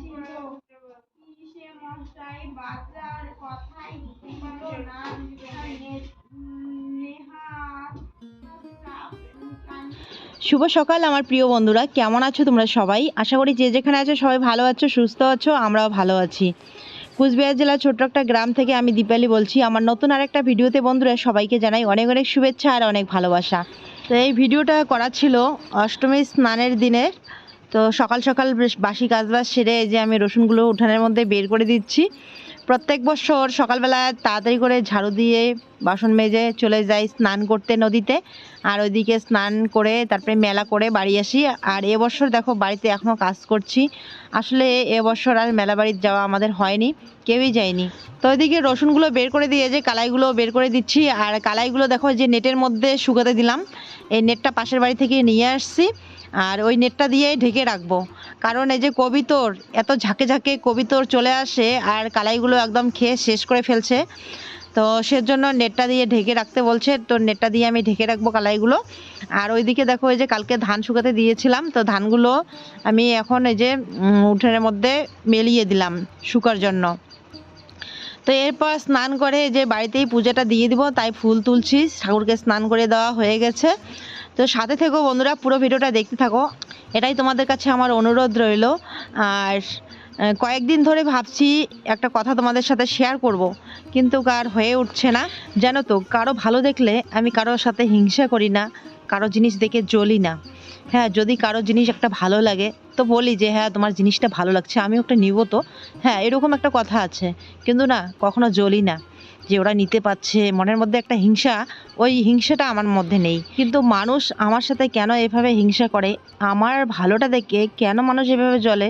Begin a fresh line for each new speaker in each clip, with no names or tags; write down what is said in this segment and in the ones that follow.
ছিল কিসে মশাই কথাই
শুভ সকাল আমার প্রিয় বন্ধুরা, কেমন আছো তোমরা সবাই? আশা করি যে যেখানে আছো সবাই ভালো আছো, সুস্থ আছো, আমরাও ভালো আছি। কুচবিহার জেলার ছোট্ট একটা গ্রাম থেকে আমি দীপালি বলছি, আমার নতুন আরেকটা ভিডিওতে বন্ধুরা সবাইকে জানাই অনেক অনেক শুভেচ্ছা আর অনেক ভালোবাসা। তো এই ভিডিওটা করা ছিল অষ্টমী স্নানের দিনে তো সকাল সকাল বাসি কাজবাজ সেরে যে আমি রসুনগুলো উঠানের মধ্যে বের করে দিচ্ছি। প্রত্যেক বছর সকালবেলা তাড়াতাড়ি করে ঝাড়ু দিয়ে বাসন মেজে চলে যাই স্নান করতে নদীতে। আর ওইদিকে স্নান করে তারপরে মেলা করে বাড়ি আসি। আর এবছর দেখো বাড়িতে এখনও কাজ করছি। আসলে এবছর আর মেলা বাড়িতে যাওয়া আমাদের হয়নি, কেউই যায়নি। তো ওইদিকে রসুনগুলো বের করে দিয়ে যে কালাইগুলো বের করে দিচ্ছি। আর কালাইগুলো দেখো যে নেটের মধ্যে শুকাতে দিলাম। এই নেটটা পাশের বাড়ি থেকে নিয়ে আসছি। আর ওই নেটটা দিয়েই ঢেকে রাখব। কারণ এই যে কবিতর, এত ঝাঁকে ঝাঁকে কবিতর চলে আসে আর কালাইগুলো একদম খেয়ে শেষ করে ফেলছে। তো সেজন্য নেটটা দিয়ে ঢেকে রাখতে বলছে, তো নেটটা দিয়ে আমি ঢেকে রাখব কালাইগুলো। আর ওইদিকে দেখো, এই যে কালকে ধান শুকাতে দিয়েছিলাম, তো ধানগুলো আমি এখন এই যে উঠোনের মধ্যে মেলিয়ে দিলাম শুকার জন্য। তো এরপর স্নান করে যে বাড়িতেই পূজাটা দিয়ে দিব, তাই ফুল তুলছি, ঠাকুরকে স্নান করে দেওয়া হয়ে গেছে। তো সাথে থেকো বন্ধুরা, পুরো ভিডিওটা দেখতে থাকো। এটাই তোমাদের কাছে আমার অনুরোধ রইল। আর কয়েকদিন ধরে ভাবছি একটা কথা তোমাদের সাথে শেয়ার করব, কিন্তু কার হয়ে উঠছে না। জানো তো কারও ভালো দেখলে আমি কারোর সাথে হিংসা করি না। কারও জিনিস দেখে জ্বলি না। হ্যাঁ যদি কারও জিনিস একটা ভালো লাগে, তো বলি যে হ্যাঁ তোমার জিনিসটা ভালো লাগছে আমি একটা নিব তো। হ্যাঁ এরকম একটা কথা আছে। কিন্তু না, কখনো জ্বলি না, যে ওরা নিতে পারছে। মনের মধ্যে একটা হিংসা, ওই হিংসাটা আমার মধ্যে নেই। কিন্তু মানুষ আমার সাথে কেন এভাবে হিংসা করে? আমার ভালোটা দেখে কেন মানুষ এভাবে জ্বলে?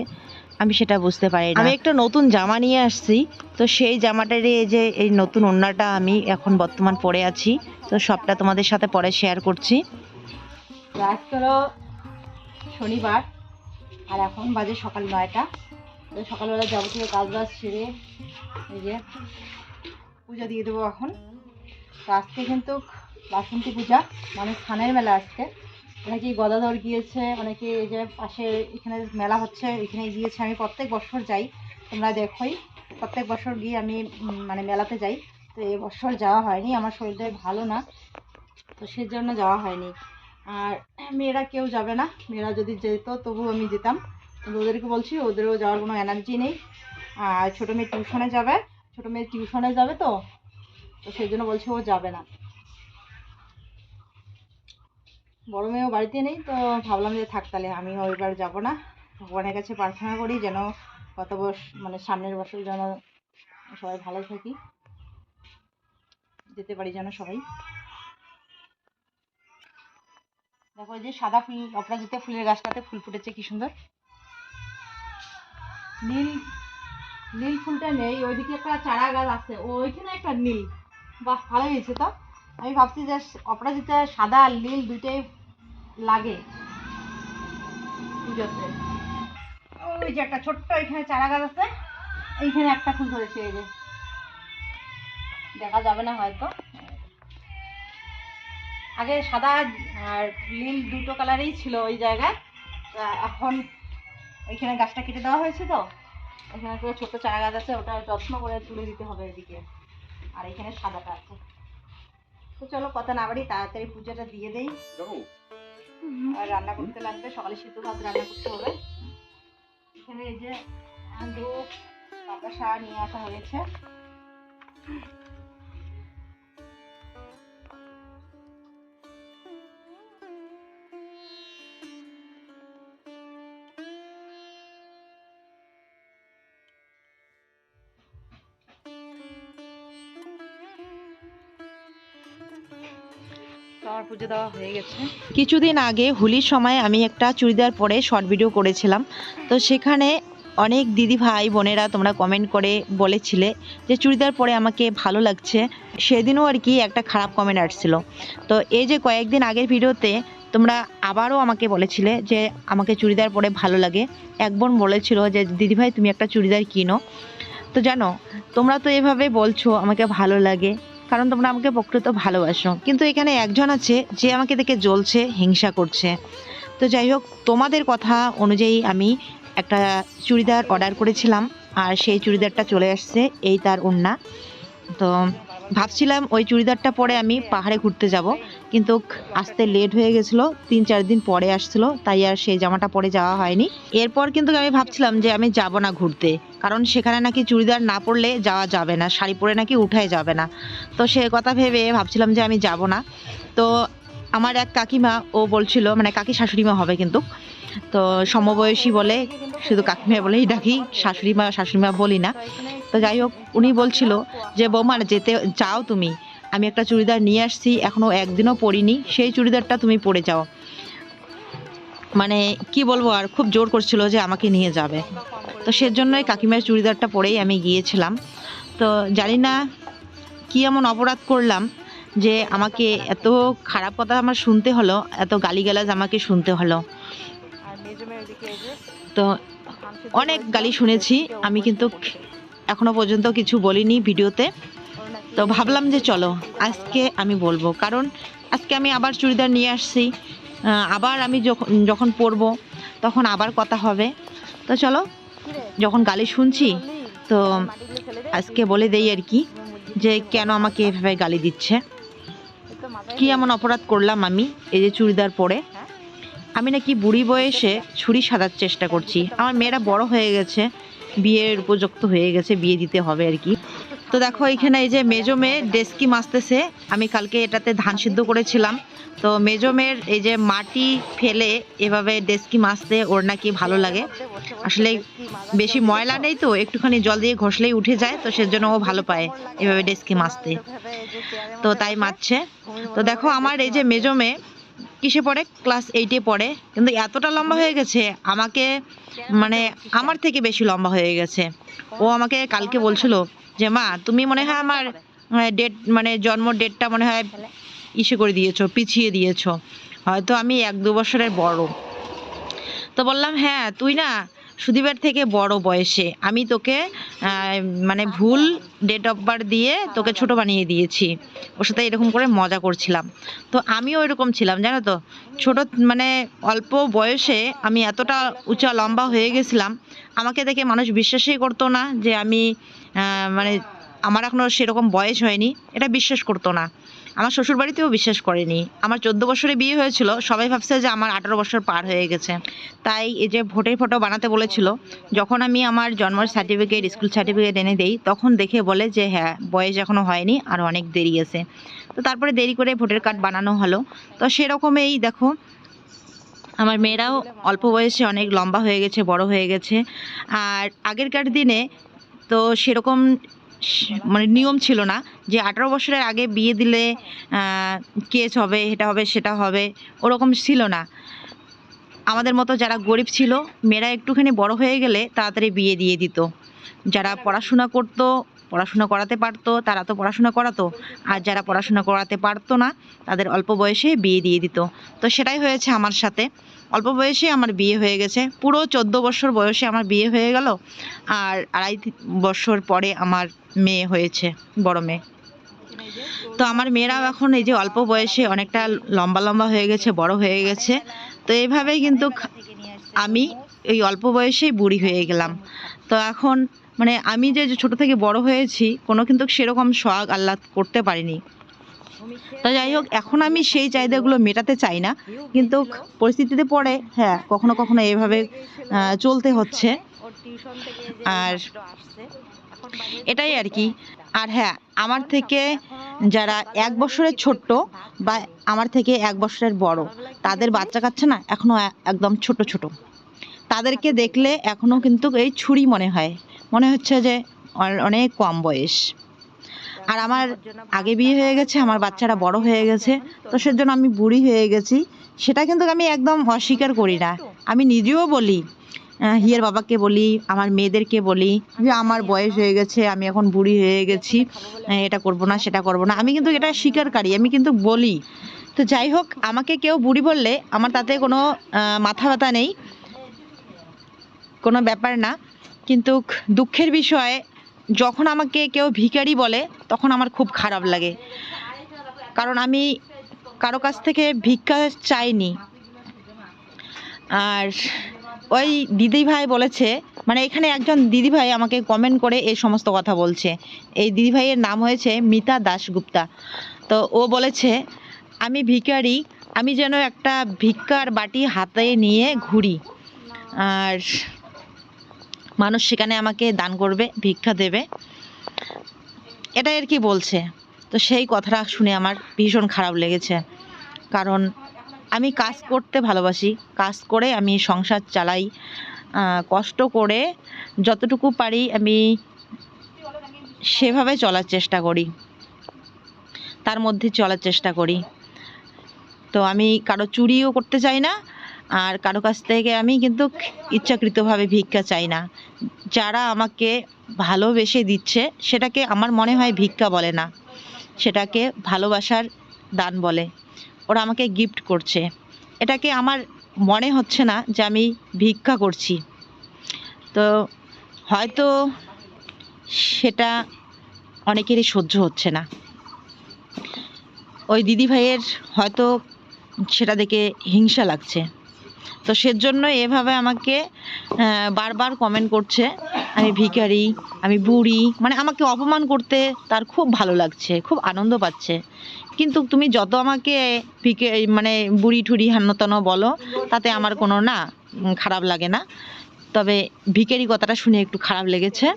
আমি সেটা বুঝতে পারি আমি একটা নতুন জামা নিয়ে আসছি, তো সেই জামাটার এই যে, এই নতুন ওড়নাটা আমি এখন বর্তমান পরে আছি, তো সবটা তোমাদের সাথে পরে শেয়ার করছি। আজ হলো শনিবার, আর এখন বাজে সকাল নয়টা। তো সকালবেলা যাবতীয় কাজ বাজ সেরে এই যে পূজা দিয়ে দেবো এখন। তো আজকে কিন্তু বাসন্তী পূজা মানে স্থানের মেলা আজকে। অনেকেই গদাধর গিয়েছে অনেকে এই যে পাশে এখানে মেলা হচ্ছে এখানে গিয়েছে। আমি প্রত্যেক বছর যাই, তোমরা দেখোই। প্রত্যেক বছর গিয়ে আমি মানে মেলাতে যাই। তো এই বছর যাওয়া হয়নি, আমার শরীরটা ভালো না। তো সেজন্য যাওয়া হয়নি। আর মেয়েরা কেউ যাবে না। মেয়েরা যদি যেত তবু আমি যেতাম। ওদেরকে বলছি, ওদেরও যাওয়ার কোনো এনার্জি নেই। আর ছোটো মেয়ে টিউশনে যাবে। ছোটো মেয়ে টিউশনে যাবে তো? তো সেই জন্য বলছে ও যাবে না। বড় মেয়েও বাড়িতে নেই, তো ভাবলাম যে থাক তাহলে আমিও এবার যাব না। ভগবানের কাছে প্রার্থনা করি যেন গত বর্ষ মানে সামনের বছর যেন সবাই ভালো থাকি। যেতে পারি যেন সবাই। দেখো এই যে সাদা ফুল, অপরাজিতা ফুলের গাছটাতে ফুল ফুটেছে, কি সুন্দর। নীল নীল ফুলটা নেই, ওইদিকে একটা চারা গাছ আছে, ওইখানে একটা নীল। বাহ ভালো হয়েছে তো? আমি ভাবছি যে অপরাজিতা সাদা আর নীল দুইটাই লাগে পুজোতে। ওই যে একটা ছোট্ট এখানে চারা গাছ আছে, এইখানে একটা ফুল ধরেছে, এই যে। দেখা যাবে না হয়তো। আগে সাদা আর নীল দুটো কালারেই ছিল ওই জায়গায়। এখন ওইখানে গাছটা কেটে দেওয়া হয়েছে তো। এখানে তো ছোট্ট চারা গাছ আছে ওটা যত্ন করে তুলে দিতে হবে এদিকে। আর এখানে সাদাটা আছে। তো চলো কথা না বাড়ি তাড়াতাড়ি পুজোটা দিয়ে দেই। আর রান্না করতে লাগবে সকালে সিদ্ধ ভাত রান্না করতে হবে। এখানে এই যে আলু বাতাসা নিয়ে আসা হয়েছে। আমার পুজো দেওয়া হয়ে গেছে। কিছুদিন আগে হোলির সময় আমি একটা চুড়িদার পরে শর্ট ভিডিও করেছিলাম। তো সেখানে অনেক দিদি ভাই, বোনেরা তোমরা কমেন্ট করে বলেছিলে যে চুড়িদার পরে আমাকে ভালো লাগছে। সেদিনও আর কি একটা খারাপ কমেন্ট আসছিল। তো এই যে কয়েকদিন আগের ভিডিওতে তোমরা আবারও আমাকে বলেছিলে যে আমাকে চুড়িদার পরে ভালো লাগে। এক বোন বলেছিল যে দিদিভাই তুমি একটা চুড়িদার কিনো। তো জানো, তোমরা তো এভাবে বলছো, আমাকে ভালো লাগে। কারণ তোমরা আমাকে প্রকৃত ভালোবাসো। কিন্তু এখানে একজন আছে, যে আমাকে দেখে জ্বলছে, হিংসা করছে। তো যাই হোক, তোমাদের কথা অনুযায়ী আমি একটা চুড়িদার অর্ডার করেছিলাম, আর সেই চুড়িদারটা চলে আসছে, এই তার ওড়না। তো ভাবছিলাম ওই চুড়িদারটা পরে আমি পাহাড়ে ঘুরতে যাব কিন্তু আসতে লেট হয়ে গেছিল, তিন চার দিন পরে আসছিল, তাই আর সেই জামাটা পরে যাওয়া হয়নি। এরপর কিন্তু আমি ভাবছিলাম যে আমি যাব না ঘুরতে, কারণ সেখানে নাকি চুড়িদার না পরলে যাওয়া যাবে না, শাড়ি পরে নাকি উঠাই যাবে না। তো সে কথা ভেবে ভাবছিলাম যে আমি যাব না। তো আমার এক কাকিমা, ও বলছিল মানে কাকি শাশুড়িমা হবে কিন্তু, তো সমবয়সী বলে, শুধু কাকিমা বলেই ডাকি শাশুড়ি মা শাশুড়ি বলি না। তো যাই হোক, উনি বলছিল যে, বৌমা, যেতে যাও তুমি? আমি একটা চুড়িদার নিয়ে আসছি এখনও একদিনও পরিনি, সেই চুড়িদারটা তুমি পরে যাও। মানে কি বলব আর, খুব জোর করছিল যে আমাকে নিয়ে যাবে। তো সেজন্যই কাকিমার চুড়িদারটা পরেই আমি গিয়েছিলাম। তো জানি না কি এমন অপরাধ করলাম যে আমাকে এত খারাপ কথা আমার শুনতে হলো, এত গালিগালাজ আমাকে শুনতে হলো। তো অনেক গালি শুনেছি, আমি কিন্তু এখনও পর্যন্ত কিছু বলিনি ভিডিওতে। তো ভাবলাম যে চলো, আজকে আমি বলব। কারণ আজকে আমি আবার চুড়িদার নিয়ে আসছি। আবার আমি যখন যখন পরবো, তখন আবার কথা হবে। তো চলো, যখন গালি শুনছি, তো আজকে বলে দেই আর কি, যে কেন আমাকে এভাবে গালি দিচ্ছে। কি এমন অপরাধ করলাম আমি, এই যে চুড়িদার পরে? আমি নাকি বুড়ি বয়সে ছুরি সাজার চেষ্টা করছি। আমার মেয়েরা বড় হয়ে গেছে, বিয়ের উপযুক্ত হয়ে গেছে, বিয়ে দিতে হবে আর কি। তো দেখো, এখানে এই যে মেজো মেয়ে ডেস্কি মাছতেছে আমি কালকে এটাতে ধান সিদ্ধ করেছিলাম। তো মেজো মেয়ের এই যে মাটি ফেলে এভাবে ডেস্কি মাছতে ওর নাকি ভালো লাগে। আসলে বেশি ময়লা নেই তো, একটুখানি জল দিয়ে ঘষলেই উঠে যায়, তো সেজন্য ও ভালো পায় এভাবে ডেস্কি মাছতে তো তাই মারছে তো দেখো, আমার এই যে মেজো মেয়ে কিসে পড়ে? ক্লাস এইটে পড়ে। কিন্তু এতটা লম্বা হয়ে গেছে, আমাকে মানে আমার থেকে বেশি লম্বা হয়ে গেছে। ও আমাকে কালকে বলছিল যে মা তুমি মনে হয় আমার ডেট মানে জন্ম ডেটটা মনে হয় ইসে করে দিয়েছ পিছিয়ে দিয়েছ। হয়তো আমি এক দু বছরের বড়। তো বললাম হ্যাঁ তুই না সুদীপের থেকে বড় বয়সে। আমি তোকে মানে ভুল ডেট অফ বার্থ দিয়ে তোকে ছোট বানিয়ে দিয়েছি। ওর সাথে এরকম করে মজা করছিলাম। তো আমিও এরকম ছিলাম জানো তো? ছোট মানে অল্প বয়সে আমি এতটা উঁচা লম্বা হয়ে গেছিলাম। আমাকে দেখে মানুষ বিশ্বাসই করতো না যে আমি মানে আমার এখনও সেরকম বয়স হয়নি। এটা বিশ্বাস করতো না। আমার শ্বশুর বাড়িতেও বিশ্বাস করেনি। আমার চোদ্দ বছরে বিয়ে হয়েছিল, সবাই ভাবছে যে আমার আঠারো বছর পার হয়ে গেছে। তাই এই যে ভোটের ফটো বানাতে বলেছিল, যখন আমি আমার জন্মের সার্টিফিকেট স্কুল সার্টিফিকেট এনে দেই, তখন দেখে বলে যে হ্যাঁ বয়স এখনও হয়নি, আর অনেক দেরি আছে। তো তারপরে দেরি করে ভোটের কার্ড বানানো হলো। তো সেরকমই দেখো, আমার মেয়েরাও অল্প বয়সে অনেক লম্বা হয়ে গেছে, বড় হয়ে গেছে। আর আগেরকার দিনে তো সেরকম মানে নিয়ম ছিল না যে আঠারো বছরের আগে বিয়ে দিলে কেস হবে, এটা হবে, সেটা হবে, ওরকম ছিল না। আমাদের মতো যারা গরিব ছিল, মেয়েরা একটুখানি বড় হয়ে গেলে তাড়াতাড়ি বিয়ে দিয়ে দিত। যারা পড়াশোনা করতো, পড়াশোনা করাতে পারতো, তারা তো পড়াশোনা করাতো। আর যারা পড়াশোনা করাতে পারতো না, তাদের অল্প বয়সে বিয়ে দিয়ে দিত। তো সেটাই হয়েছে আমার সাথে। অল্প বয়সে আমার বিয়ে হয়ে গেছে। পুরো চোদ্দ বছর বয়সে আমার বিয়ে হয়ে গেল আর আড়াই বছর পরে আমার মেয়ে হয়েছে, বড় মেয়ে। তো আমার মেয়েরাও এখন এই যে অল্প বয়সে অনেকটা লম্বা লম্বা হয়ে গেছে, বড় হয়ে গেছে। তো এইভাবেই কিন্তু আমি এই অল্প বয়সেই বুড়ি হয়ে গেলাম। তো এখন মানে আমি যে যে ছোট থেকে বড় হয়েছি, কোনো কিন্তু সেরকম শখ আহ্লাদ করতে পারিনি। তো যাই হোক, এখন আমি সেই চাহিদাগুলো মেটাতে চাই না। কিন্তু পরিস্থিতিতে পড়ে হ্যাঁ কখনো কখনো এভাবে চলতে হচ্ছে। আর এটাই আর কি। আর হ্যাঁ আমার থেকে যারা এক বছরের ছোট্ট বা আমার থেকে এক বছরের বড়, তাদের বাচ্চা কাচ্চা না এখনও একদম ছোট ছোট। তাদেরকে দেখলে এখনও কিন্তু এই ছুরি মনে হয়। মনে হচ্ছে যে অনেক কম বয়স। আর আমার আগে বিয়ে হয়ে গেছে, আমার বাচ্চারা বড় হয়ে গেছে, তো সেজন্য আমি বুড়ি হয়ে গেছি। সেটা কিন্তু আমি একদম অস্বীকার করি না। আমি নিজেও বলি হিয়ের বাবাকে বলি, আমার মেয়েদেরকে বলি যে আমার বয়স হয়ে গেছে, আমি এখন বুড়ি হয়ে গেছি এটা করব না, সেটা করব না। আমি কিন্তু এটা স্বীকারকারী, আমি কিন্তু বলি। তো যাই হোক, আমাকে কেউ বুড়ি বললে আমার তাতে কোনো মাথা ব্যথা নেই, কোনো ব্যাপার না। কিন্তু দুঃখের বিষয় যখন আমাকে কেউ ভিখারি বলে, তখন আমার খুব খারাপ লাগে। কারণ আমি কারও কাছ থেকে ভিক্ষা চাইনি। আর ওই দিদিভাই বলেছে মানে এখানে একজন দিদিভাই আমাকে কমেন্ট করে এই সমস্ত কথা বলছে। এই দিদিভাইয়ের নাম হয়েছে মিতা দাশগুপ্তা। তো ও বলেছে, আমি ভিকারি আমি যেন একটা ভিক্ষার বাটি হাতে নিয়ে ঘুরি। আর মানুষ সেখানে আমাকে দান করবে, ভিক্ষা দেবে। এটাই আর কি বলছে। তো সেই কথাটা শুনে আমার ভীষণ খারাপ লেগেছে। কারণ আমি কাজ করতে ভালোবাসি। কাজ করে আমি সংসার চালাই। কষ্ট করে যতটুকু পারি আমি সেভাবে চলার চেষ্টা করি। তার মধ্যে চলার চেষ্টা করি। তো আমি কারও চুরিও করতে চাই না। আর কারও কাছ থেকে আমি কিন্তু ইচ্ছাকৃতভাবে ভিক্ষা চাই না। যারা আমাকে ভালোবেসে দিচ্ছে, সেটাকে আমার মনে হয় ভিক্ষা বলে না। সেটাকে ভালোবাসার দান বলে। ওরা আমাকে গিফট করছে। এটাকে আমার মনে হচ্ছে না যে আমি ভিক্ষা করছি। তো হয়তো সেটা অনেকেরই সহ্য হচ্ছে না। ওই দিদিভাইয়ের হয়তো সেটা দেখে হিংসা লাগছে। তো সেজন্য এভাবে আমাকে বারবার কমেন্ট করছে, আমি ভিখারি, আমি বুড়ি মানে আমাকে অপমান করতে তার খুব ভালো লাগছে, খুব আনন্দ পাচ্ছে। কিন্তু তুমি যত আমাকে ভিকে মানে বুড়ি ঠুড়ি হান্নতানো বলো, তাতে আমার কোনো না খারাপ লাগে না। তবে ভিখারি কথাটা শুনে একটু খারাপ লেগেছে।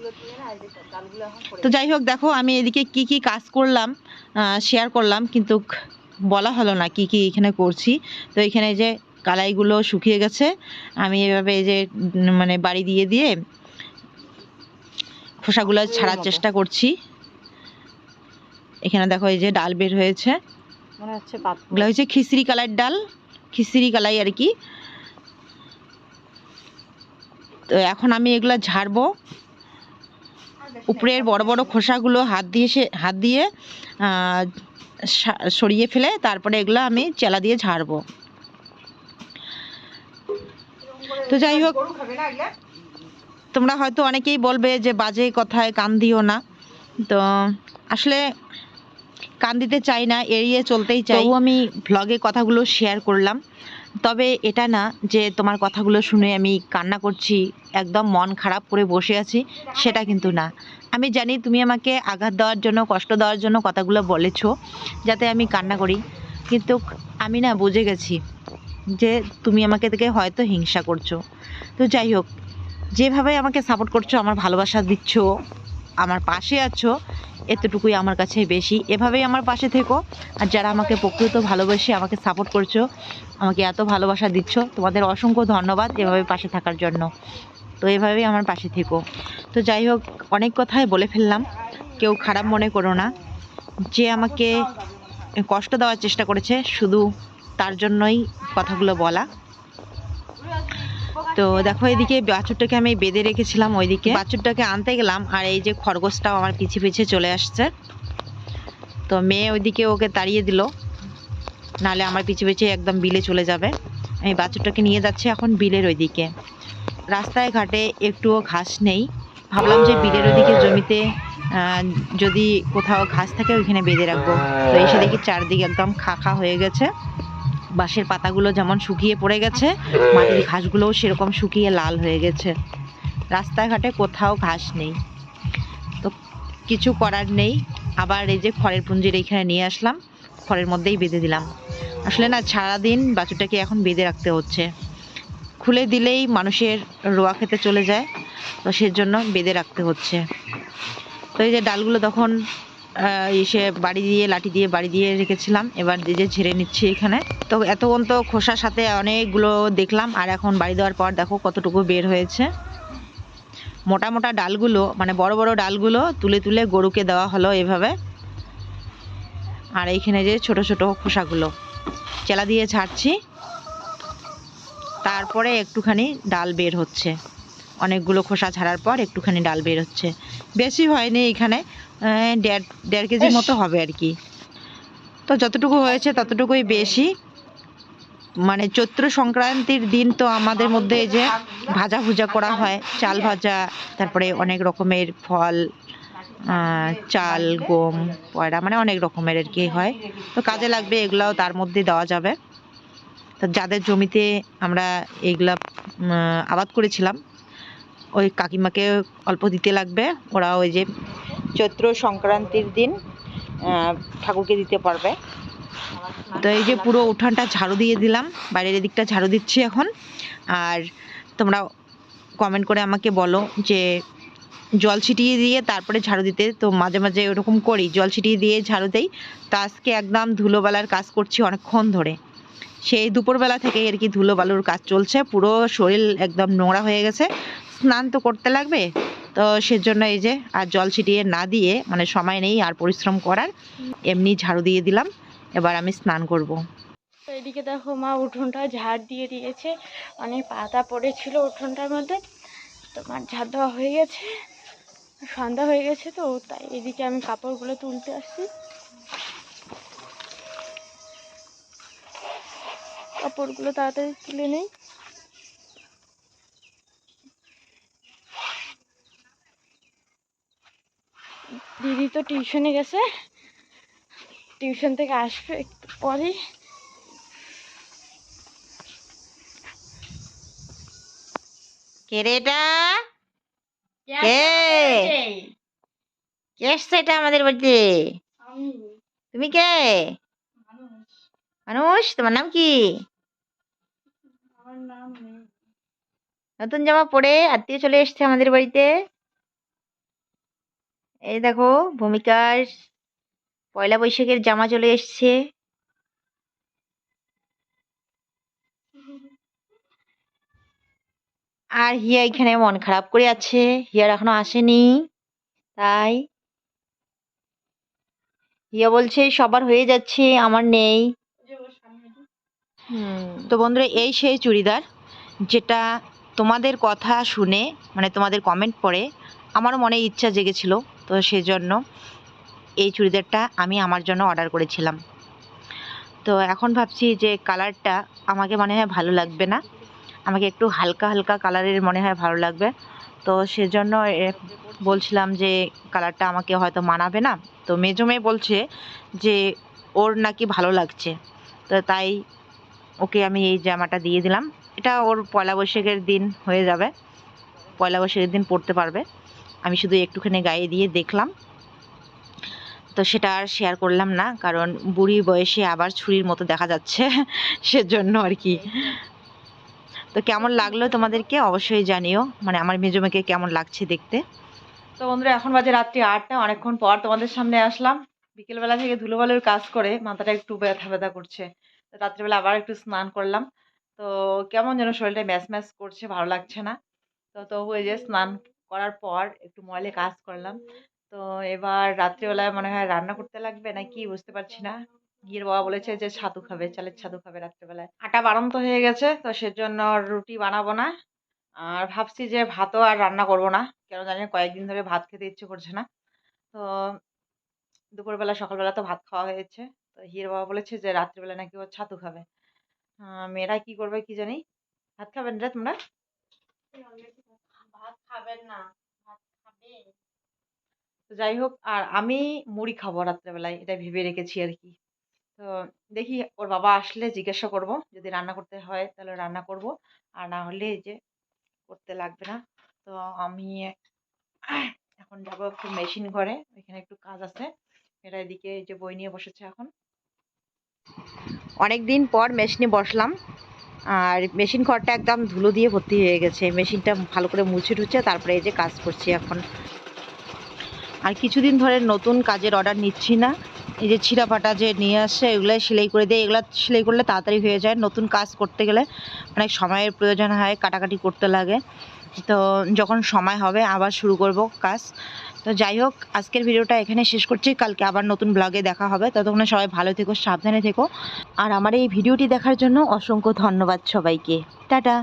তো যাই হোক, দেখো, আমি এদিকে কি কি কাজ করলাম শেয়ার করলাম, কিন্তু বলা হলো না কি কি এখানে করছি। তো এখানে যে কালাইগুলো শুকিয়ে গেছে। আমি এভাবে এই যে মানে বাড়ি দিয়ে দিয়ে খোসাগুলো ছাড়ার চেষ্টা করছি। এখানে দেখো এই যে ডাল বের হয়েছে। এগুলো হচ্ছে খিচড়ি কালার ডাল খিচড়ি কালাই আর কি। তো এখন আমি এগুলো ঝাড়বো। উপরের বড় বড় খোসাগুলো হাত দিয়ে সে হাত দিয়ে সরিয়ে ফেলে তারপরে এগুলো আমি চেলা দিয়ে ঝাড়বো। তো যাই হোক? তোমরা হয়তো অনেকেই বলবে যে বাজে কথায় কান দিও না। তো আসলে কান দিতে চাই না এড়িয়ে চলতেই চাই। তবু আমি ভ্লগে কথাগুলো শেয়ার করলাম। তবে এটা না যে তোমার কথাগুলো শুনে আমি কান্না করছি একদম মন খারাপ করে বসে আছি সেটা কিন্তু না। আমি জানি তুমি আমাকে আঘাত দেওয়ার জন্য কষ্ট দেওয়ার জন্য কথাগুলো বলেছ যাতে আমি কান্না করি। কিন্তু আমি না বুঝে গেছি। যে তুমি আমাকে থেকে হয়তো হিংসা করছ। তো যাই হোক, যেভাবে আমাকে সাপোর্ট করছ, আমার ভালোবাসা দিচ্ছ, আমার পাশে আছো, এতটুকুই আমার কাছে বেশি। এভাবেই আমার পাশে থেকো। আর যারা আমাকে প্রকৃত ভালোবেসে আমাকে সাপোর্ট করছ, আমাকে এত ভালোবাসা দিচ্ছ, তোমাদের অসংখ্য ধন্যবাদ এভাবে পাশে থাকার জন্য। তো এভাবেই আমার পাশে থেকো। তো যাই হোক, অনেক কথাই বলে ফেললাম। কেউ খারাপ মনে করো না। যে আমাকে কষ্ট দেওয়ার চেষ্টা করেছে, শুধু তার জন্যই কথাগুলো বলা। তো দেখো এদিকে বাছুরটাকে আমি বেঁধে রেখেছিলাম ওইদিকে। বাছুরটাকে আনতে গেলাম আর এই যে খরগোশটাও আমার পিছে পিছে চলে আসছে। তো মেয়ে ওইদিকে ওকে তাড়িয়ে দিল। নালে আমার পিছে পিছে একদম বিলে চলে যাবে। আমি বাছুরটাকে নিয়ে যাচ্ছি এখন বিলের ওইদিকে। রাস্তায় ঘাটে একটুও ঘাস নেই। ভাবলাম যে বিলের ওইদিকে জমিতে যদি কোথাও ঘাস থাকে ওইখানে বেঁধে রাখব। তো এসে দেখি চারদিকে একদম খা খা হয়ে গেছে। বাঁশের পাতাগুলো যেমন শুকিয়ে পড়ে গেছে, মাটির ঘাসগুলোও সেরকম শুকিয়ে লাল হয়ে গেছে। রাস্তাঘাটে কোথাও ঘাস নেই। তো কিছু করার নেই। আবার এই যে খড়ের পুঞ্জির এইখানে নিয়ে আসলাম, খড়ের মধ্যেই বেঁধে দিলাম। আসলে না, সারাদিন বাছুরটাকে এখন বেঁধে রাখতে হচ্ছে। খুলে দিলেই মানুষের রোয়া খেতে চলে যায়, তো সেজন্য বেঁধে রাখতে হচ্ছে। তো এই যে ডালগুলো তখন এসে বাড়ি দিয়ে, লাঠি দিয়ে, বাড়ি দিয়ে রেখেছিলাম। এবার যে ঝেড়ে নিচ্ছি এখানে। তো এতক্ষণ তো খোসার সাথে অনেকগুলো দেখলাম, আর এখন বাড়ি দেওয়ার পর দেখো কতটুকু বের হয়েছে। মোটা মোটা ডালগুলো মানে বড় বড় ডালগুলো তুলে তুলে গরুকে দেওয়া হলো এভাবে। আর এইখানে যে ছোট ছোট খোসাগুলো, চেলা দিয়ে ছাড়ছি। তারপরে একটুখানি ডাল বের হচ্ছে। অনেকগুলো খোসা ছাড়ার পর একটুখানি ডাল বের হচ্ছে। বেশি হয়নি এখানে। দেড় দেড় কেজির মতো হবে আর কি। তো যতটুকু হয়েছে ততটুকুই বেশি। মানে চৈত্র সংক্রান্তির দিন তো আমাদের মধ্যে এই যে ভাজা ভুজা করা হয় চাল ভাজা তারপরে অনেক রকমের ফল চাল গম পয়রা মানে অনেক রকমের আর কি হয়। তো কাজে লাগবে এগুলাও তার মধ্যে দেওয়া যাবে। তো যাদের জমিতে আমরা এইগুলা উম, আবাদ করেছিলাম ওই কাকিমাকে অল্প দিতে লাগবে ওরা ওই যে চৈত্র সংক্রান্তির দিন ঠাকুরকে দিতে পারবে। তো এই যে পুরো উঠানটা ঝাড়ু দিয়ে দিলাম, বাইরের দিকটা ঝাড়ু দিচ্ছি এখন। আর তোমরা কমেন্ট করে আমাকে বলো যে জল ছিটিয়ে দিয়ে তারপরে ঝাড়ু দিতে। তো মাঝে মাঝে ওরকম করি, জল ছিটিয়ে দিয়ে ঝাড়ু দেই। তো আজকে একদম ধুলোবেলার কাজ করছি অনেকক্ষণ ধরে। সেই দুপুরবেলা থেকে আর কি ধুলো বালুর কাজ চলছে। পুরো শরীর একদম নোংরা হয়ে গেছে। স্নান তো করতে লাগবে। তো সেজন্য এই যে, আর জল ছিটিয়ে না দিয়ে মানে সময় নেই আর পরিশ্রম করার, এমনি ঝাড়ু দিয়ে দিলাম। এবার আমি স্নান করব।
তো এদিকে দেখো মা উঠোনটা ঝাড় দিয়ে দিয়েছে। অনেক পাতা পড়েছিল উঠোনটার মধ্যে। তোমার ঝাড় দেওয়া হয়ে গেছে। সন্ধ্যা হয়ে গেছে তো, তাই এদিকে আমি কাপড়গুলো তুলতে আসছি। কাপড়গুলো তাড়াতাড়ি তুলে নেই দিদি তো টিউশনে গেছে। টিউশন থেকে আসবে একটু পরেই।
কে এটা? কে কে? এসছে এটা আমাদের বাড়িতে? তুমি কে? মানুষ তোমার নাম কি?
আমার নাম নেই।
নতুন জামা পরে আত্মীয় চলে এসছে আমাদের বাড়িতে। এই দেখো, ভূমিকার পয়লা বৈশাখের জামা চলে এসছে। আর হিয়া এখানে মন খারাপ করে আছে হিয়ার এখনও আসেনি, তাই হিয়া বলছে, সবার হয়ে যাচ্ছে, আমার নেই। তো বন্ধুরা, এই সেই চুড়িদার যেটা তোমাদের কথা শুনে মানে তোমাদের কমেন্ট পড়ে, আমারও মনে ইচ্ছা জেগেছিল। তো সেজন্য এই চুড়িদারটা আমি আমার জন্য অর্ডার করেছিলাম। তো এখন ভাবছি যে কালারটা আমাকে মনে হয় ভালো লাগবে না। আমাকে একটু হালকা হালকা কালারের মনে হয় ভালো লাগবে। তো সেজন্য বলছিলাম যে কালারটা আমাকে হয়তো মানাবে না। তো মেজো মেয়ে বলছে যে ওর নাকি ভালো লাগছে। তো তাই ওকে আমি এই জামাটা দিয়ে দিলাম। এটা ওর পয়লা বৈশাখের দিন হয়ে যাবে। পয়লা বৈশাখের দিন পরতে পারবে। আমি শুধু একটুখানি গায়ে দিয়ে দেখলাম। তো সেটা আর শেয়ার করলাম না, কারণ বুড়ি বয়সে আবার ছুরির মতো দেখা যাচ্ছে, সেজন্য আর কি। তো কেমন লাগল তোমাদেরকে? অবশ্যই জানিও। মানে আমার মেজো মেয়েকে কেমন লাগছে দেখতে? তো বন্ধুরা, এখন বাজে রাত্রি আটটা, অনেকক্ষণ পর তোমাদের সামনে আসলাম। বিকেলবেলা থেকে ধুলোবালুর কাজ করে মাথাটা একটু ব্যথা ব্যথা করছে। তো রাত্রিবেলা আবার একটু স্নান করলাম। তো কেমন যেন শরীরটা ম্যাচ ম্যাচ করছে, ভালো লাগছে না। তো তবু এই যে স্নান করার পর একটু ময়লে কাজ করলাম। তো এবার রাত্রিবেলায় মনে হয় রান্না করতে লাগবে না কি বুঝতে পারছি না। গিয়ের বাবা বলেছে যে ছাতু খাবে চালের ছাতু খাবে রাত্রিবেলায়। আটা বাড়ন্ত হয়ে গেছে তো সেজন্য রুটি বানাবো না। আর ভাবছি যে ভাতও আর রান্না করব না। কেন জানি কয়েকদিন ধরে ভাত খেতে ইচ্ছে করছে না। তো দুপুরবেলা সকালবেলা তো ভাত খাওয়া হয়েছে। তো হির বাবা বলেছে যে রাত্রিবেলা নাকি ও ছাতু খাবে। মেয়েরা কি করবে কি জানি? ভাত খাবেন রে তোমরা
ভাত খাবেন না ভাত খাবে
তো যাই হোক আর আমি মুড়ি খাব রাত্রেবেলায় এটা ভেবে রেখেছি আর কি। তো দেখি ওর বাবা আসলে জিজ্ঞাসা করব, যদি রান্না করতে হয় তাহলে রান্না করব, আর না হলে এই যে করতে লাগবে না। তো আমি এখন যাব একটু মেশিন ঘরে, ওইখানে একটু কাজ আছে। এরা এদিকে এই যে বই নিয়ে বসেছে এখন। অনেক দিন পর মেশিনে বসলাম। আর মেশিন ঘরটা একদম ধুলো দিয়ে ভর্তি হয়ে গেছে। মেশিনটা ভালো করে মুছে টুছে তারপরে এই যে কাজ করছি এখন। আর কিছুদিন ধরে নতুন কাজের অর্ডার নিচ্ছি না। এই যে ছিঁড়া ফাটা যে নিয়ে আসছে এগুলো সেলাই করে দিয়ে, এগুলো সেলাই করলে তাড়াতাড়ি হয়ে যায়। নতুন কাজ করতে গেলে অনেক সময়ের প্রয়োজন হয়, কাটাকাটি করতে লাগে। তো যখন সময় হবে আবার শুরু করব কাজ। তো যাই হোক, আজকের ভিডিওটা এখানে শেষ করছি। কালকে আবার নতুন ব্লগে দেখা হবে। ততক্ষণে সবাই ভালো থেকো, সাবধানে থেকো। আর আমার এই ভিডিওটি দেখার জন্য অসংখ্য ধন্যবাদ সবাইকে। টাটা!